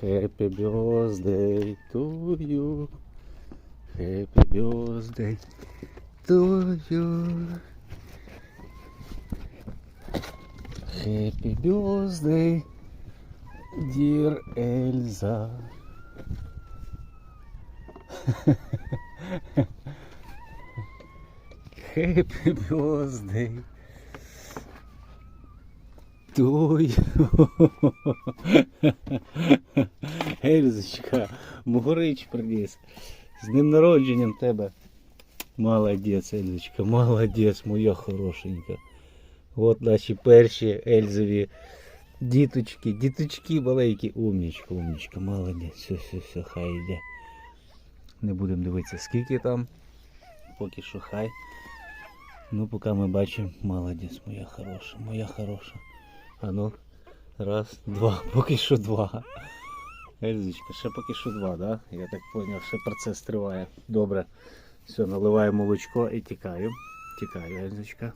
Happy birthday to you. Happy birthday to you. Happy birthday, dear Elsa. Happy birthday to you. Ельзочка, Мугурич приніс. З днем народженням тебе. Молодець, Ельзочка, молодець, моя хорошенька. От наші перші Ельзові діточки, діточки маленькі. Умнічка, умнічка, молодець. Все, все, все, хай йде. Не будемо дивитися, скільки там. Поки що хай. Ну, поки ми бачимо, молодець, моя хороша, моя хороша. А ну, раз, два, поки що два. Ельзичка, ще поки що два, да? Я так зрозумів, ще процес триває. Добре. Все, наливаю молочко і тікаю. Тікаю, Ельзочка.